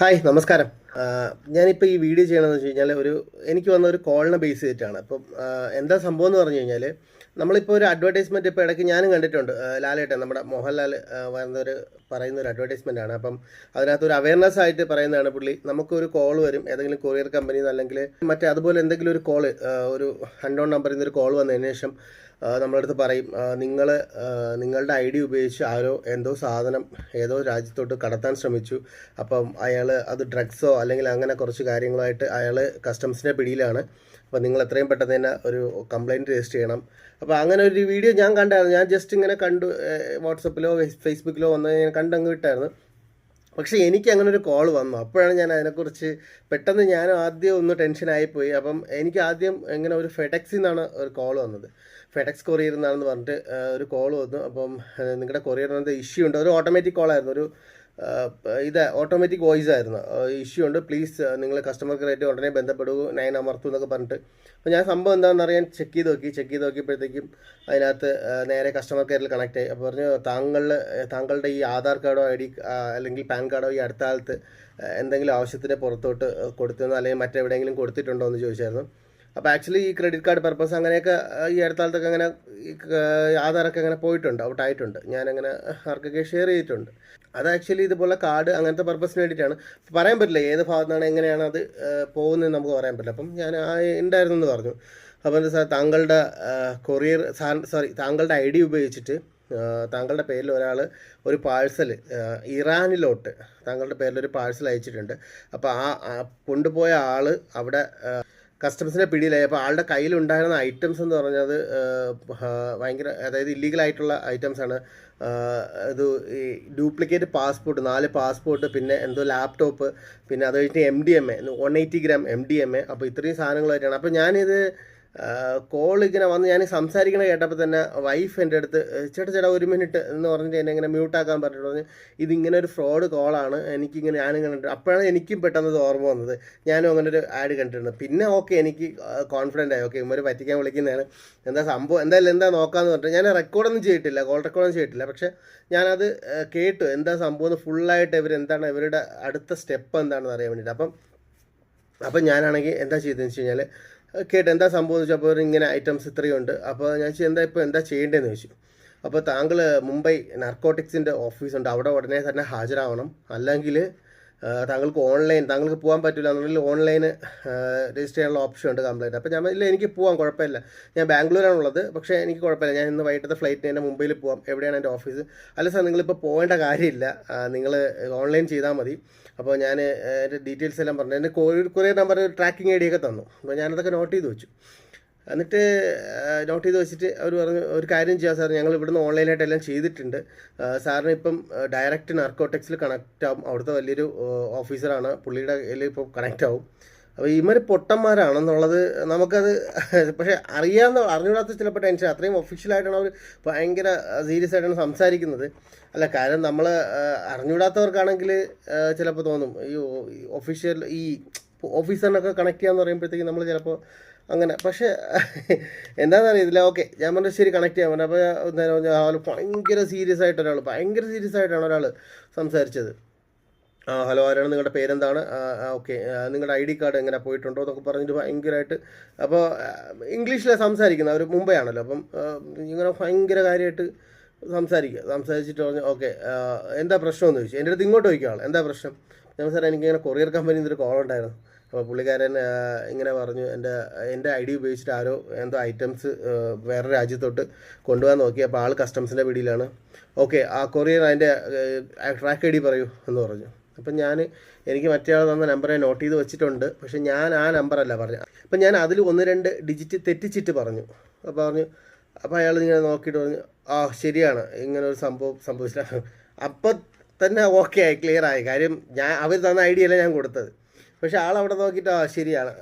Hi നമസ്കാരം. ഞാനിപ്പോൾ ഈ വീഡിയോ ചെയ്യണമെന്ന് വെച്ച് കഴിഞ്ഞാൽ ഒരു എനിക്ക് വന്ന ഒരു കോളിനെ ബേസ് ചെയ്തിട്ടാണ്. അപ്പം എന്താ സംഭവം എന്ന് പറഞ്ഞു കഴിഞ്ഞാൽ നമ്മളിപ്പോൾ ഒരു അഡ്വർടൈസ്മെന്റ് ഇപ്പോൾ ഇടയ്ക്ക് ഞാനും കണ്ടിട്ടുണ്ട്. ലാലേട്ടൻ നമ്മുടെ മോഹൻലാൽ വന്നൊരു പറയുന്ന ഒരു അഡ്വർടൈസ്മെന്റ് ആണ്. അപ്പം അതിനകത്ത് ഒരു അവയർനെസ് ആയിട്ട് പറയുന്നതാണ് പുള്ളി. നമുക്കൊരു കോൾ വരും. ഏതെങ്കിലും കൊറിയർ കമ്പനി അല്ലെങ്കിൽ മറ്റേ അതുപോലെ എന്തെങ്കിലും ഒരു കോൾ ഒരു അൺനോൺ നമ്പറിൽ നിന്ന് ഒരു കോൾ വന്നതിന് ശേഷം നമ്മളടുത്ത് പറയും നിങ്ങൾ നിങ്ങളുടെ ഐ ഡി ഉപയോഗിച്ച് ആരോ എന്തോ സാധനം ഏതോ രാജ്യത്തോട്ട് കടത്താൻ ശ്രമിച്ചു. അപ്പം അയാൾ അത് ഡ്രഗ്സോ അല്ലെങ്കിൽ അങ്ങനെ കുറച്ച് കാര്യങ്ങളായിട്ട് അയാൾ കസ്റ്റംസിന്റെ പിടിയിലാണ്. അപ്പം നിങ്ങൾ എത്രയും പെട്ടെന്ന് തന്നെ ഒരു കംപ്ലയിന്റ് രജിസ്റ്റർ ചെയ്യണം. അപ്പോൾ അങ്ങനെ ഒരു വീഡിയോ ഞാൻ കണ്ടായിരുന്നു. ഞാൻ ജസ്റ്റ് ഇങ്ങനെ കണ്ടു വാട്സപ്പിലോ ഫേസ്ബുക്കിലോ വന്ന് ഞാൻ കണ്ടങ്ങ് വിട്ടായിരുന്നു. പക്ഷേ എനിക്ക് അങ്ങനെ ഒരു കോൾ വന്നു. അപ്പോഴാണ് ഞാൻ അതിനെക്കുറിച്ച് പെട്ടെന്ന് ഞാൻ ആദ്യം ഒന്ന് ടെൻഷനായിപ്പോയി അപ്പം എനിക്ക് ആദ്യം ഇങ്ങനെ ഒരു ഫെഡക്സിൽ നിന്നാണ് ഒരു കോൾ വന്നത്. ഫെഡക്സ് കൊറിയർ എന്നാണെന്ന് പറഞ്ഞിട്ട് ഒരു കോൾ വന്നു. അപ്പം നിങ്ങളുടെ കൊറിയറിനകത്ത് ഇഷ്യൂ ഉണ്ട്? ഒരു ഓട്ടോമാറ്റിക് കോളായിരുന്നു ഒരു ഇത് ഓട്ടോമാറ്റിക് വോയിസ് ആയിരുന്നു. ഇഷ്യൂ ഉണ്ട്. പ്ലീസ് നിങ്ങൾ കസ്റ്റമർ കെയറായിട്ട് ഉടനെ ബന്ധപ്പെടൂ. നയൻ അമർത്തു എന്നൊക്കെ പറഞ്ഞിട്ട്. അപ്പോൾ ഞാൻ സംഭവം എന്താണെന്ന് അറിയാൻ ചെക്ക് ചെയ്ത് നോക്കി. ചെക്ക് ചെയ്ത് നോക്കിയപ്പോഴത്തേക്കും അതിനകത്ത് നേരെ കസ്റ്റമർ കെയറിൽ കണക്ട് ആയി. അപ്പോൾ പറഞ്ഞു താങ്കളുടെ താങ്കളുടെ ഈ ആധാർ കാർഡോ ഐ ഡി അല്ലെങ്കിൽ പാൻ കാർഡോ ഈ അടുത്ത കാലത്ത് എന്തെങ്കിലും ആവശ്യത്തിന് പുറത്തോട്ട് കൊടുത്തെന്നോ അല്ലെങ്കിൽ മറ്റെവിടെയെങ്കിലും കൊടുത്തിട്ടുണ്ടോ എന്ന് ചോദിച്ചായിരുന്നു. അപ്പോൾ ആക്ച്വലി ഈ ക്രെഡിറ്റ് കാർഡ് പർപ്പസ് അങ്ങനെയൊക്കെ ഈ അടുത്ത കാലത്തൊക്കെ അങ്ങനെ ആധാറൊക്കെ അങ്ങനെ പോയിട്ടുണ്ട് ഔട്ട് ആയിട്ടുണ്ട്. ഞാനങ്ങനെ ആർക്കൊക്കെ ഷെയർ ചെയ്തിട്ടുണ്ട്. അത് ആക്ച്വലി ഇതുപോലെ കാർഡ് അങ്ങനത്തെ പർപ്പസിന് വേണ്ടിയിട്ടാണ്. പറയാൻ പറ്റില്ല ഏത് ഭാഗത്താണ് എങ്ങനെയാണ് അത് പോകുന്നത് നമുക്ക് പറയാൻ പറ്റില്ല. അപ്പം ഞാൻ ആ ഉണ്ടായിരുന്നു എന്ന് പറഞ്ഞു. അപ്പോൾ എന്താ സാർ താങ്കളുടെ കൊറിയർ സോറി താങ്കളുടെ ഐ ഡി ഉപയോഗിച്ചിട്ട് താങ്കളുടെ പേരിൽ ഒരാൾ ഒരു പാഴ്സൽ ഇറാനിലോട്ട് താങ്കളുടെ പേരിൽ ഒരു പാഴ്സൽ അയച്ചിട്ടുണ്ട്. അപ്പോൾ ആ കൊണ്ടുപോയ ആൾ അവിടെ കസ്റ്റംസിനെ പിടിയിലായി. അപ്പോൾ ആളുടെ കയ്യിലുണ്ടായിരുന്ന ഐറ്റംസ് എന്ന് പറഞ്ഞത് ഭയങ്കര അതായത് ഇല്ലീഗൽ ആയിട്ടുള്ള ഐറ്റംസ് ആണ്. ആ, ഇത് ഈ ഡ്യൂപ്ലിക്കേറ്റ് പാസ്പോർട്ട് നാല് പാസ്പോർട്ട് പിന്നെ എന്തോ ലാപ്ടോപ്പ് പിന്നെ അത് കഴിഞ്ഞിട്ട് M D M A one eighty gram M D M A അപ്പോൾ ഇത്രയും സാധനങ്ങളായിട്ടാണ് അപ്പോൾ ഞാനിത് കോൾ ഇങ്ങനെ വന്ന് ഞാൻ സംസാരിക്കണ കേട്ടപ്പോൾ തന്നെ വൈഫ് എന്റെ അടുത്ത് ചേട്ടാ ചേട്ടാ ഒരു മിനിറ്റ് എന്ന് പറഞ്ഞിട്ട് എന്നെ ഇങ്ങനെ മ്യൂട്ടാക്കാൻ പറഞ്ഞിട്ട് പറഞ്ഞു ഇതിങ്ങനെ ഒരു ഫ്രോഡ് കോളാണ് എനിക്കിങ്ങനെ ഞാനിങ്ങനെ ഉണ്ട്." അപ്പോഴാണ് എനിക്കും പെട്ടെന്ന് ഓർമ്മ വന്നത്. ഞാനും അങ്ങനെ ഒരു ആഡ് കണ്ടിട്ടുണ്ട്. പിന്നെ ഓക്കെ എനിക്ക് കോൺഫിഡന്റ് ആയി. ഓക്കെ ഇമ്മര് പറ്റിക്കാൻ വിളിക്കുന്നതാണ്. എന്താ സംഭവം? എന്തായാലും എന്താ നോക്കാമെന്ന് പറഞ്ഞിട്ട് ഞാൻ റെക്കോർഡൊന്നും ചെയ്തിട്ടില്ല. കോൾ റെക്കോർഡൊന്നും ചെയ്തിട്ടില്ല. പക്ഷേ ഞാനത് കേട്ടു. എന്താ സംഭവം എന്ന് ഫുള്ളായിട്ട് ഇവർ എന്താണ് ഇവരുടെ അടുത്ത സ്റ്റെപ്പ് എന്താണെന്ന് അറിയാൻ വേണ്ടിയിട്ട്. അപ്പം അപ്പം ഞാനാണെങ്കിൽ എന്താ ചെയ്തതെന്ന് വെച്ച് കഴിഞ്ഞാൽ കേട്ട് എന്താ സംഭവം എന്ന് വെച്ചപ്പോൾ ഇങ്ങനെ ഐറ്റംസ് ഇത്രയും ഉണ്ട് അപ്പോൾ ഞാൻ ചോദിച്ചു, എന്താ ഇപ്പോൾ എന്താ ചെയ്യേണ്ടതെന്ന് ചോദിച്ചു. അപ്പോൾ താങ്കൾ മുംബൈ നാർക്കോട്ടിക്സിന്റെ ഓഫീസുണ്ട് അവിടെ ഉടനെ തന്നെ ഹാജരാവണം. അല്ലെങ്കിൽ താങ്കൾക്ക് ഓൺലൈൻ താങ്കൾക്ക് പോകാൻ പറ്റില്ല എന്നുണ്ടെങ്കിൽ ഓൺലൈൻ രജിസ്റ്റർ ചെയ്യാനുള്ള ഓപ്ഷൻ ഉണ്ട് കംപ്ലൈന്റ്. അപ്പോൾ ഞാൻ ഇല്ല എനിക്ക് പോകാം കുഴപ്പമില്ല. ഞാൻ ബാംഗ്ലൂരാണ് ഉള്ളത് പക്ഷേ എനിക്ക് കുഴപ്പമില്ല. ഞാൻ ഇന്ന് വൈകിട്ടത്തെ ഫ്ലൈറ്റിന് തന്നെ മുംബൈയിൽ പോകാം എവിടെയാണ് എന്റെ ഓഫീസ്? അല്ല സാർ നിങ്ങളിപ്പോൾ പോകേണ്ട കാര്യമില്ല. നിങ്ങൾ ഓൺലൈൻ ചെയ്താൽ മതി. അപ്പോൾ ഞാൻ എന്റെ ഡീറ്റെയിൽസ് എല്ലാം പറഞ്ഞു. എന്റെ കുറേ നമ്പർ ട്രാക്കിംഗ് ഐ ഡി ഒക്കെ തന്നു. അപ്പോൾ ഞാനതൊക്കെ നോട്ട് ചെയ്ത് വെച്ചു. എന്നിട്ട് നോട്ട് ചെയ്ത് വെച്ചിട്ട് അവർ പറഞ്ഞു ഒരു കാര്യം ചെയ്യാം സാർ. ഞങ്ങൾ ഇവിടുന്ന് ഓൺലൈനായിട്ട് എല്ലാം ചെയ്തിട്ടുണ്ട്. സാറിന് ഇപ്പം ഡയറക്റ്റ് നാർക്കോടെക്സിൽ കണക്റ്റ് ആവും. അവിടുത്തെ വലിയൊരു ഓഫീസറാണ് പുള്ളിയുടെ കയ്യിൽ ഇപ്പോൾ കണക്റ്റ് ആവും. അപ്പോൾ ഇവർ പൊട്ടന്മാരാണെന്നുള്ളത് നമുക്കത് പക്ഷേ അറിയാവുന്ന അറിഞ്ഞൂടാത്ത ചിലപ്പോൾ ടെൻഷൻ അത്രയും ഒഫീഷ്യലായിട്ടാണ് അവർ ഭയങ്കര സീരിയസ് ആയിട്ടാണ് സംസാരിക്കുന്നത്. അല്ല കാരണം നമ്മൾ അറിഞ്ഞൂടാത്തവർക്കാണെങ്കിൽ ചിലപ്പോൾ തോന്നും. ഈ ഒഫീഷ്യൽ ഈ ഓഫീസറിനൊക്കെ കണക്ട് ചെയ്യാന്ന് പറയുമ്പോഴത്തേക്ക് നമ്മൾ ചിലപ്പോൾ അങ്ങനെ. പക്ഷേ എന്താണെന്ന് അറിയത്തില്ല. ഓക്കെ ഞാൻ പറഞ്ഞു ശരി കണക്ട് ചെയ്യാൻ പറഞ്ഞു. അപ്പോൾ ആൾ ഭയങ്കര സീരിയസ് ആയിട്ട് ഒരാൾ ഭയങ്കര സീരിയസ് ആയിട്ടാണ് ഒരാൾ സംസാരിച്ചത്. ആ ഹലോ ആരാണ്? നിങ്ങളുടെ പേരെന്താണ്? ഓക്കെ. നിങ്ങളുടെ ഐ ഡി കാർഡ് എങ്ങനെ പോയിട്ടുണ്ടോ? എന്നൊക്കെ പറഞ്ഞിട്ട് ഭയങ്കരമായിട്ട് അപ്പോൾ ഇംഗ്ലീഷിലാണ് സംസാരിക്കുന്നത്. അവർ മുംബൈ ആണല്ലോ. അപ്പം ഇങ്ങനെ ഭയങ്കര കാര്യമായിട്ട് സംസാരിക്കുക. സംസാരിച്ചിട്ട് പറഞ്ഞു ഓക്കെ എന്താ പ്രശ്നം എന്ന് ചോദിച്ചു? എന്റെ അടുത്ത് ഇങ്ങോട്ട് ചോദിക്കുക എന്താ പ്രശ്നം? ഞാൻ സാർ എനിക്കിങ്ങനെ കൊറിയർ കമ്പനിയിൽ നിന്നൊരു കോൾ ഉണ്ടായിരുന്നു അപ്പോൾ പുള്ളിക്കാരൻ ഇങ്ങനെ പറഞ്ഞു എന്റെ എന്റെ ഐ ഡി ഉപയോഗിച്ചിട്ട് ആരോ എന്തോ ഐറ്റംസ് വേറെ രാജ്യത്തോട്ട് കൊണ്ടുപോകാൻ നോക്കി. അപ്പോൾ ആൾ കസ്റ്റംസിന്റെ പിടിയിലാണ്. ഓക്കെ ആ കൊറിയർ അതിന്റെ ട്രാക്ക് ഐ ഡി പറയൂ എന്ന് പറഞ്ഞു. അപ്പം ഞാൻ എനിക്ക് മറ്റേ ആൾ തന്ന നമ്പർ നോട്ട് ചെയ്ത് വെച്ചിട്ടുണ്ട്. പക്ഷെ ഞാൻ ആ നമ്പറല്ല പറഞ്ഞു അപ്പം ഞാൻ അതിൽ ഒന്ന് രണ്ട് ഡിജിറ്റ് തെറ്റിച്ചിട്ട് പറഞ്ഞു. അപ്പോൾ പറഞ്ഞു അപ്പോൾ അയാൾ ഇങ്ങനെ നോക്കിയിട്ട് പറഞ്ഞു ആ ശരിയാണ്. ഇങ്ങനെ ഒരു സംഭവം സംഭവിച്ചില്ല. അപ്പം തന്നെ ഓക്കെ ആയി ക്ലിയർ ആയി. കാര്യം ഞാൻ അവർ തന്ന ഐഡിയ അല്ല ഞാൻ കൊടുത്തത്. പക്ഷെ ആൾ അവിടെ നോക്കിയിട്ട് ആ ശരിയാണ്.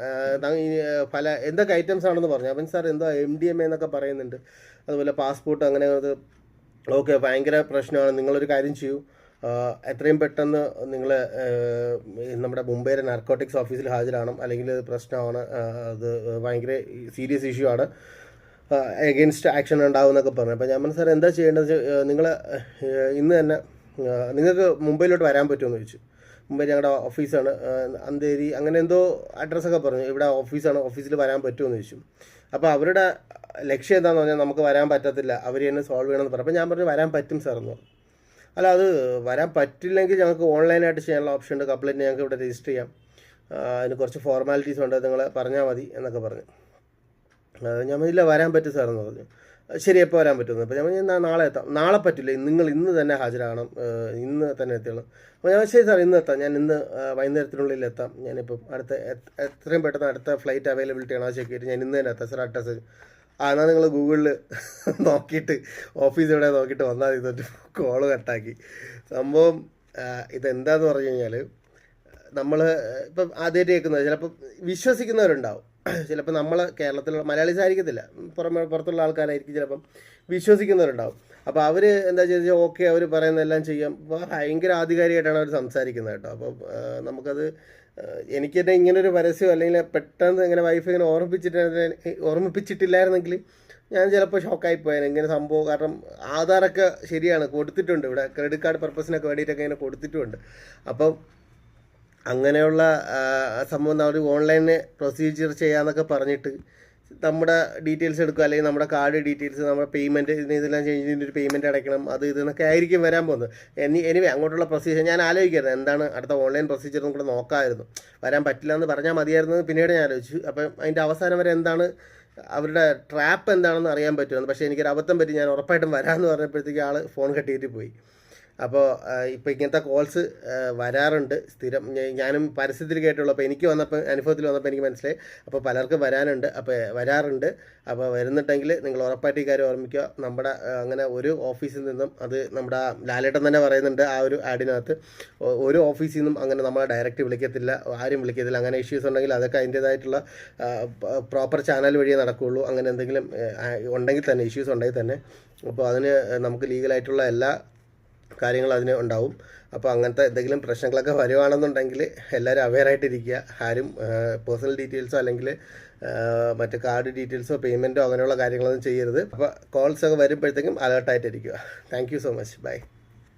പല എന്തൊക്കെ ഐറ്റംസ് ആണെന്ന് പറഞ്ഞു. അവൻ സാർ എന്തോ എം ഡി എം എ എന്നൊക്കെ പറയുന്നുണ്ട്. അതുപോലെ പാസ്പോർട്ട് അങ്ങനെ ഓക്കെ ഭയങ്കര പ്രശ്നമാണ്. നിങ്ങളൊരു കാര്യം ചെയ്യൂ. എത്രയും പെട്ടെന്ന് നിങ്ങൾ നമ്മുടെ മുംബൈയിലെ നാർക്കോട്ടിക്സ് ഓഫീസിൽ ഹാജരാകണം. അല്ലെങ്കിൽ പ്രശ്നമാണ്. അത് ഭയങ്കര സീരിയസ് ഇഷ്യൂ ആണ്. എഗെയിൻസ്റ്റ് ആക്ഷൻ ഉണ്ടാവും എന്നൊക്കെ പറഞ്ഞു. അപ്പോൾ ഞാൻ സാർ എന്താ ചെയ്യേണ്ടത്? നിങ്ങൾ ഇന്ന് തന്നെ നിങ്ങൾക്ക് മുംബൈയിലോട്ട് വരാൻ പറ്റുമെന്ന് ചോദിച്ചു. മുമ്പേ ഞങ്ങളുടെ ഓഫീസാണ്. അന്തേരി അങ്ങനെ എന്തോ അഡ്രസ്സൊക്കെ പറഞ്ഞു. ഇവിടെ ഓഫീസാണ് ഓഫീസിൽ വരാൻ പറ്റുമെന്ന് ചോദിച്ചു. അപ്പോൾ അവരുടെ ലക്ഷ്യം എന്താണെന്ന് പറഞ്ഞാൽ നമുക്ക് വരാൻ പറ്റത്തില്ല. അവർ തന്നെ സോൾവ് ചെയ്യണമെന്ന് പറഞ്ഞു. അപ്പോൾ ഞാൻ പറഞ്ഞു വരാൻ പറ്റും സാർ എന്ന്. പറഞ്ഞു അല്ല അത് വരാൻ പറ്റില്ലെങ്കിൽ ഞങ്ങൾക്ക് ഓൺലൈനായിട്ട് ചെയ്യാനുള്ള ഓപ്ഷൻ ഉണ്ട്. കംപ്ലയിന്റ് ഞങ്ങൾക്ക് ഇവിടെ രജിസ്റ്റർ ചെയ്യാം. അതിന് കുറച്ച് ഫോർമാലിറ്റീസ് ഉണ്ട്. നിങ്ങൾ പറഞ്ഞാൽ മതി എന്നൊക്കെ പറഞ്ഞു. ഞാൻ ഇല്ല വരാൻ പറ്റും സാർ എന്ന് പറഞ്ഞു. ശരി എപ്പോൾ വരാൻ പറ്റുമെന്ന്. അപ്പോൾ ഞാൻ പറഞ്ഞു, നാളെ എത്താം. നാളെ പറ്റില്ല. നിങ്ങൾ ഇന്ന് തന്നെ ഹാജരാകണം. ഇന്ന് തന്നെ എത്തിക്കണം അപ്പോൾ ഞാൻ ശരി സാർ ഇന്ന് എത്താം. ഞാൻ ഇന്ന് വൈകുന്നേരത്തിനുള്ളിൽ എത്താം. ഞാനിപ്പം അടുത്ത എത്രയും പെട്ടെന്ന് അടുത്ത ഫ്ലൈറ്റ് അവൈലബിലിറ്റി ആണോ. ചെക്ക് ചെയ്തിട്ട് ഞാൻ ഇന്ന് തന്നെ എത്താം. സാർ അഡ്രസ്സ് ആ എന്നാൽ നിങ്ങൾ ഗൂഗിളിൽ നോക്കിയിട്ട് ഓഫീസ് എവിടെ നോക്കിയിട്ട് വന്നാൽ ഇതൊരു കോൾ കട്ടാക്കി. സംഭവം ഇതെന്താന്ന് പറഞ്ഞു കഴിഞ്ഞാൽ നമ്മൾ ഇപ്പം ആദ്യമായിട്ട് കേൾക്കുന്നത് ചിലപ്പോൾ വിശ്വസിക്കുന്നവരുണ്ടാവും. ചിലപ്പോൾ നമ്മൾ കേരളത്തിലുള്ള മലയാളീസ് ആയിരിക്കത്തില്ല പുറമെ പുറത്തുള്ള ആൾക്കാരായിരിക്കും ചിലപ്പം വിശ്വസിക്കുന്നവരുണ്ടാവും. അപ്പോൾ അവർ എന്താ ചോദിച്ചാൽ ഓക്കെ അവർ പറയുന്നതെല്ലാം ചെയ്യാം. അപ്പോൾ ഭയങ്കര ആധികാരികമായിട്ടാണ് അവർ സംസാരിക്കുന്നത് കേട്ടോ. അപ്പോൾ നമുക്കത് എനിക്ക് തന്നെ ഇങ്ങനൊരു പരസ്യം അല്ലെങ്കിൽ പെട്ടെന്ന് ഇങ്ങനെ വൈഫ് ഇങ്ങനെ ഓർമ്മിപ്പിച്ചിട്ട് ഓർമ്മിപ്പിച്ചിട്ടില്ലായിരുന്നെങ്കിൽ ഞാൻ ചിലപ്പോൾ ഷോക്കായി പോയാൽ ഇങ്ങനെ സംഭവം കാരണം ആധാറൊക്കെ ശരിയാണ് കൊടുത്തിട്ടുണ്ട് ഇവിടെ. ക്രെഡിറ്റ് കാർഡ് പർപ്പസിനൊക്കെ വേണ്ടിയിട്ടൊക്കെ ഇങ്ങനെ കൊടുത്തിട്ടുണ്ട്. അപ്പം അങ്ങനെയുള്ള സംഭവം അവർ ഓൺലൈനിൽ പ്രൊസീജിയർ ചെയ്യാമെന്നൊക്കെ പറഞ്ഞിട്ട് നമ്മുടെ ഡീറ്റെയിൽസ് എടുക്കുക അല്ലെങ്കിൽ നമ്മുടെ കാർഡ് ഡീറ്റെയിൽസ് നമ്മുടെ പേയ്മെന്റ് ഇതിന് ഇതെല്ലാം ചേഞ്ച് ചെയ്തിട്ട് ഒരു പേയ്മെന്റ് അടയ്ക്കണം. അത് ഇതെന്നൊക്കെ ആയിരിക്കും വരാൻ പോകുന്നത്. എനി എനിവേ അങ്ങോട്ടുള്ള പ്രൊസീജിയർ ഞാൻ ആലോചിക്കരുത് എന്താണ് അടുത്ത ഓൺലൈൻ പ്രൊസീജിയർ കൂടെ നോക്കാമായിരുന്നു. വരാൻ പറ്റില്ല എന്ന് പറഞ്ഞാൽ മതിയായിരുന്നു പിന്നീട് ഞാൻ ആലോചിച്ചു. അപ്പം അതിന്റെ അവസാനം വരെ എന്താണ് അവരുടെ ട്രാപ്പ് എന്താണെന്ന് അറിയാൻ പറ്റുമെന്ന്. പക്ഷേ എനിക്കൊരു അബദ്ധം പറ്റി ഞാൻ ഉറപ്പായിട്ടും വരാമെന്ന് പറഞ്ഞപ്പോഴത്തേക്ക് ആൾ ഫോൺ കട്ടിയിട്ട് പോയി. അപ്പോൾ ഇപ്പോൾ ഇങ്ങനത്തെ കോൾസ് വരാറുണ്ട്. സ്ഥിരം ഞാനും പരസ്യത്തിൽ കേട്ടുള്ളൂ അപ്പോൾ എനിക്ക് വന്നപ്പോൾ അനുഭവത്തിൽ വന്നപ്പോൾ എനിക്ക് മനസ്സിലായി. അപ്പോൾ പലർക്കും വരാനുണ്ട്. അപ്പോൾ വരാറുണ്ട്. അപ്പോൾ വരുന്നുണ്ടെങ്കിൽ നിങ്ങൾ ഉറപ്പായിട്ട് ഈ കാര്യം ഓർമ്മിക്കുക. നമ്മുടെ അങ്ങനെ ഒരു ഓഫീസിൽ നിന്നും അത് നമ്മുടെ ലാലേട്ടൻ തന്നെ പറയുന്നുണ്ട് ആ ഒരു ആഡിനകത്ത്. ഒരു ഓഫീസിൽ നിന്നും അങ്ങനെ നമ്മളെ ഡയറക്റ്റ് വിളിക്കത്തില്ല. ആരും വിളിക്കത്തില്ല. അങ്ങനെ ഇഷ്യൂസ് ഉണ്ടെങ്കിൽ അതൊക്കെ അതിന്റേതായിട്ടുള്ള പ്രോപ്പർ ചാനൽ വഴിയേ നടക്കുകയുള്ളൂ അങ്ങനെ എന്തെങ്കിലും ഉണ്ടെങ്കിൽ തന്നെ ഇഷ്യൂസ് ഉണ്ടെങ്കിൽ തന്നെ. അപ്പോൾ അതിന് നമുക്ക് ലീഗലായിട്ടുള്ള എല്ലാ കാര്യങ്ങൾ അതിന് ഉണ്ടാവും. അപ്പോൾ അങ്ങനത്തെ എന്തെങ്കിലും പ്രശ്നങ്ങളൊക്കെ വരുവാണെന്നുണ്ടെങ്കിൽ എല്ലാവരും അവെയറായിട്ടിരിക്കുക ആരും പേഴ്സണൽ ഡീറ്റെയിൽസോ അല്ലെങ്കിൽ മറ്റ് കാർഡ് ഡീറ്റെയിൽസോ പേയ്മെന്റോ അങ്ങനെയുള്ള കാര്യങ്ങളൊന്നും ചെയ്യരുത്. അപ്പോൾ കോൾസ് ഒക്കെ വരുമ്പോഴത്തേക്കും അലേർട്ടായിട്ടിരിക്കുക thank you so much bye